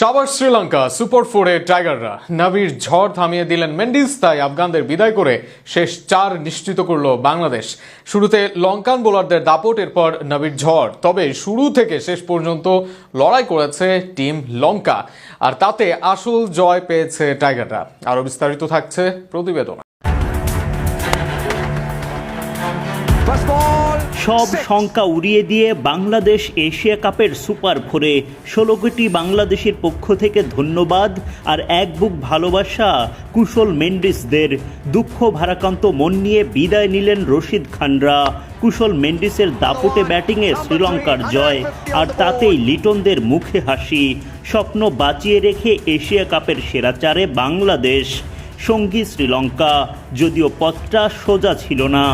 সাবার শ্রীলঙ্কা সুপার ফোরে টাইগাররা নাবির ঝড় থামিয়ে দিলেন মেন্ডিস, তাই আফগানদের বিদায় করে শেষ চার নিশ্চিত করল বাংলাদেশ। শুরুতে লঙ্কান বোলারদের দাপট, এরপর নাবির ঝড়। তবে শুরু থেকে শেষ পর্যন্ত লড়াই করেছে টিম লঙ্কা, আর তাতে আসল জয় পেয়েছে টাইগাররা। আরও বিস্তারিত থাকছে প্রতিবেদন। সব শঙ্কা উড়িয়ে দিয়ে বাংলাদেশ এশিয়া কাপের সুপার ফোরে ষোলো কোটি বাংলাদেশের পক্ষ থেকে ধন্যবাদ আর এক বুক ভালোবাসা কুশল মেন্ডিসদের। দুঃখ ভারাক্রান্ত মন নিয়ে বিদায় নিলেন রশিদ খানরা। কুশল মেন্ডিসের দাপুটে ব্যাটিংয়ে শ্রীলঙ্কার জয় আর তাতেই লিটনদের মুখে হাসি। স্বপ্ন বাঁচিয়ে রেখে এশিয়া কাপের সেরা চারে বাংলাদেশ। সঙ্গী শ্রীলঙ্কা যদিও পথটা সোজা ছিল না।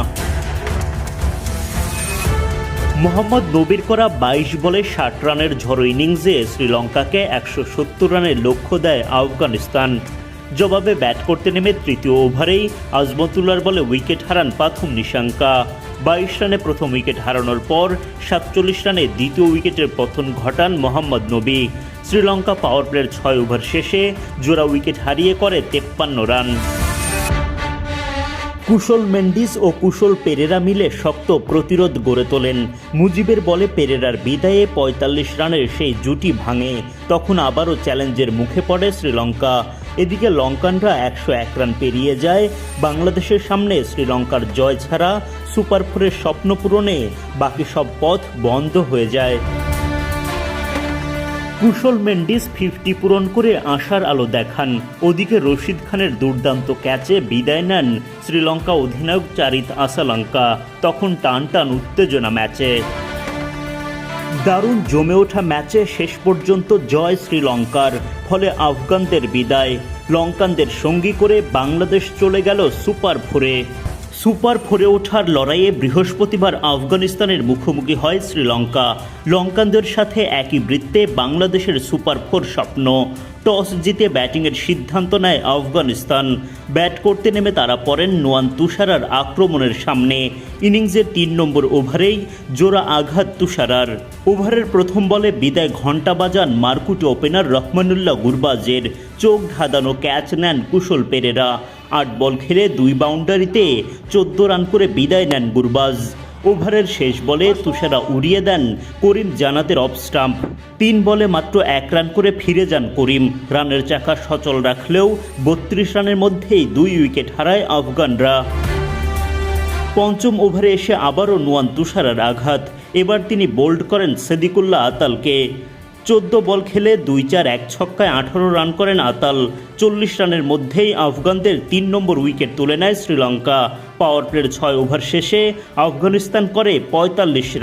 মোহাম্মদ নবীর করা বাইশ বলে ষাট রানের ঝড়ো ইনিংসে শ্রীলঙ্কাকে একশো সত্তর রানের লক্ষ্য দেয় আফগানিস্তান। জবাবে ব্যাট করতে নেমে তৃতীয় ওভারেই আজমতুল্লার বলে উইকেট হারান পাথম নিশাঙ্কা। বাইশ রানে প্রথম উইকেট হারানোর পর সাতচল্লিশ রানে দ্বিতীয় উইকেটের পতন ঘটান মোহাম্মদ নবী। শ্রীলঙ্কা পাওয়ার প্লের ছয় ওভার শেষে জোড়া উইকেট হারিয়ে করে তেপ্পান্ন রান। কুশল মেন্ডিস ও কুশল পেরেরা মিলে শক্ত প্রতিরোধ গড়ে তোলেন। মুজিবের বলে পেরেরার বিদায়ে পঁয়তাল্লিশ রানের সেই জুটি ভাঙে। তখন আবারও চ্যালেঞ্জের মুখে পড়ে শ্রীলঙ্কা। এদিকে লঙ্কানরা একশো এক রান পেরিয়ে যায়। বাংলাদেশের সামনে শ্রীলঙ্কার জয় ছাড়া সুপার ফোরের স্বপ্ন পূরণে বাকি সব পথ বন্ধ হয়ে যায়। কুশল মেন্ডিস ফিফটি পূরণ করে আশার আলো দেখান। ওদিকে রশিদ খানের দুর্দান্ত ক্যাচে বিদায় নেন শ্রীলঙ্কা অধিনায়ক চারিত আসালঙ্কা। তখন টান টান উত্তেজনা ম্যাচে। দারুণ জমে ওঠা ম্যাচে শেষ পর্যন্ত জয় শ্রীলঙ্কার, ফলে আফগানদের বিদায়। লঙ্কানদের সঙ্গী করে বাংলাদেশ চলে গেল সুপার ফোরে। সুপার ফোরে ওঠার লড়াইয়ে বৃহস্পতিবার আফগানিস্তানের মুখোমুখি হয় শ্রীলঙ্কা। লঙ্কানদের সাথে একই বৃত্তে বাংলাদেশের সুপার ফোর স্বপ্ন। টস জিতে ব্যাটিংয়ের সিদ্ধান্ত নেয় আফগানিস্তান। ব্যাট করতে নেমে তারা পড়েন নোয়ান তুষারার আক্রমণের সামনে। ইনিংসের তিন নম্বর ওভারেই জোড়া আঘাত তুষারার। ওভারের প্রথম বলে বিদায় ঘণ্টা বাজান মার্কুট ওপেনার রহমানুল্লাহ গুরবাজের। চোখ ধাঁধানো ক্যাচ নেন কুশল পেরেরা। আট বল খেলে দুই বাউন্ডারিতে চোদ্দ রান করে বিদায় নেন গুরবাজ ওভারের শেষ বলে তুষারা উড়িয়ে দেন করিম জানাতের অফ স্টাম্প। তিন বলে মাত্র এক রান করে ফিরে যান করিম। রানের চাকা সচল রাখলেও বত্রিশ রানের মধ্যেই দুই উইকেট হারায় আফগানরা। পঞ্চম ওভারে এসে আবারও নোয়ান তুষারার আঘাত। এবার তিনি বোল্ড করেন সেদিকুল্লাহ আতালকে। চোদ্দ বল খেলে দুই চার এক ছক্কায় আঠারো রান করেন আতাল। চল্লিশ রানের মধ্যেই আফগানদের তিন নম্বর উইকেট তুলে নেয় শ্রীলঙ্কা। পাওয়ার প্লের ছয় ওভার শেষে আফগানিস্তান করে পঁয়তাল্লিশ রান।